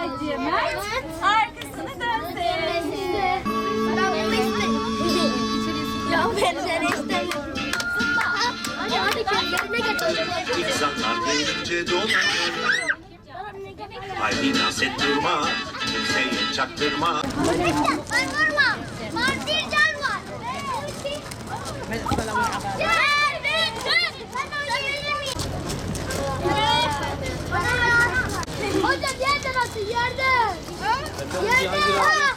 Haydi Mert. Arkasını dönsün. Ya ben de istemiyorum. Zıpla. Anne hadi gel yerine geç. İnsanlar gelince dolanır. Haydi dans et durma. Kimseye çaktırma. Öldürme. Öldürme. Martin. 别掉了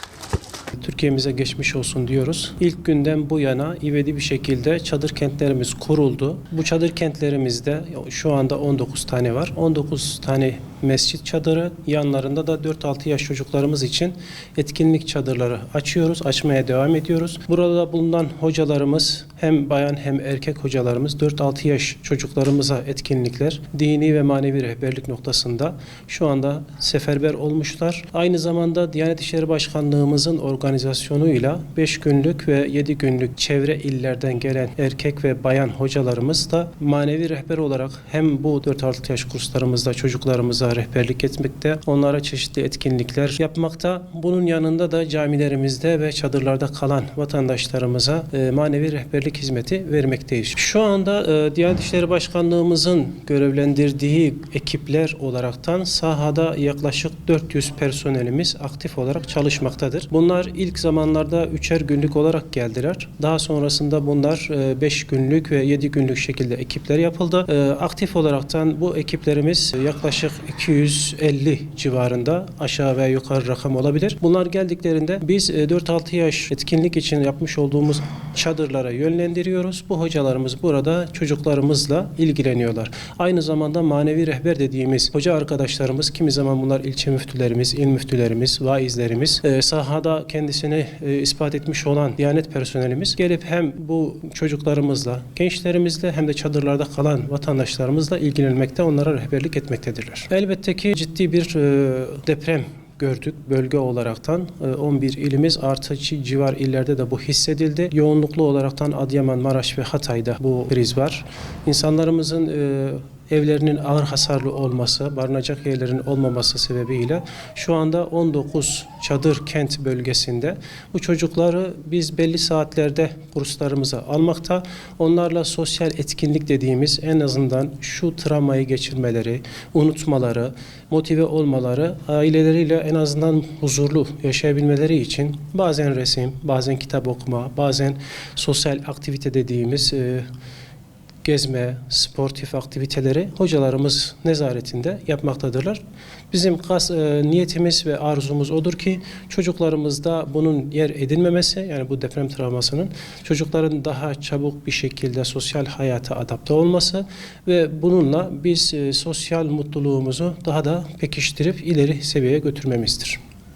Türkiye'mize geçmiş olsun diyoruz. İlk günden bu yana ivedi bir şekilde çadır kentlerimiz kuruldu. Bu çadır kentlerimizde şu anda 19 tane var. 19 tane mescit çadırı, yanlarında da 4-6 yaş çocuklarımız için etkinlik çadırları açıyoruz, açmaya devam ediyoruz. Burada bulunan hocalarımız hem bayan hem erkek hocalarımız 4-6 yaş çocuklarımıza etkinlikler, dini ve manevi rehberlik noktasında şu anda seferber olmuşlar. Aynı zamanda Diyanet İşleri Başkanlığımızın organizasyonuyla 5 günlük ve 7 günlük çevre illerden gelen erkek ve bayan hocalarımız da manevi rehber olarak hem bu 4-6 yaş kurslarımızda çocuklarımıza rehberlik etmekte, onlara çeşitli etkinlikler yapmakta. Bunun yanında da camilerimizde ve çadırlarda kalan vatandaşlarımıza e, manevi rehberlik hizmeti vermekteyiz. Şu anda e, Diyanet İşleri Başkanlığımızın görevlendirdiği ekipler olaraktan sahada yaklaşık 400 personelimiz aktif olarak çalışmaktadır. Bunlar ilk zamanlarda üçer günlük olarak geldiler. Daha sonrasında bunlar 5 günlük ve 7 günlük şekilde ekipler yapıldı. E, Aktif olaraktan bu ekiplerimiz yaklaşık 250 civarında aşağı ve yukarı rakam olabilir. Bunlar geldiklerinde biz e, 4-6 yaş etkinlik için yapmış olduğumuz çadırlara yönlendiriyoruz. Bu hocalarımız burada çocuklarımızla ilgileniyorlar. Aynı zamanda manevi rehber dediğimiz hoca arkadaşlarımız kimi zaman bunlar ilçe müftülerimiz, il müftülerimiz, vaizlerimiz, e, sahada kendisini e, ispat etmiş olan Diyanet personelimiz gelip hem bu çocuklarımızla, gençlerimizle hem de çadırlarda kalan vatandaşlarımızla ilgilenmekte, onlara rehberlik etmektedirler. Elbette ki ciddi bir e, deprem gördük bölge olaraktan E, 11 ilimiz artı ci- civar illerde de bu hissedildi. Yoğunluklu olaraktan Adıyaman, Maraş ve Hatay'da bu kriz var. İnsanlarımızın e, evlerinin ağır hasarlı olması, barınacak yerlerin olmaması sebebiyle şu anda 19 çadır kent bölgesinde bu çocukları biz belli saatlerde kurslarımıza almakta. Onlarla sosyal etkinlik dediğimiz en azından şu travmayı geçirmeleri, unutmaları, motive olmaları, aileleriyle en azından huzurlu yaşayabilmeleri için bazen resim, bazen kitap okuma, bazen sosyal aktivite dediğimiz e, gezme, sportif aktiviteleri hocalarımız nezaretinde yapmaktadırlar. Bizim kas, e, niyetimiz ve arzumuz odur ki çocuklarımızda bunun yer edinmemesi yani bu deprem travmasının çocukların daha çabuk bir şekilde sosyal hayata adapte olması ve bununla biz e, sosyal mutluluğumuzu daha da pekiştirip ileri seviyeye götürmemizdir.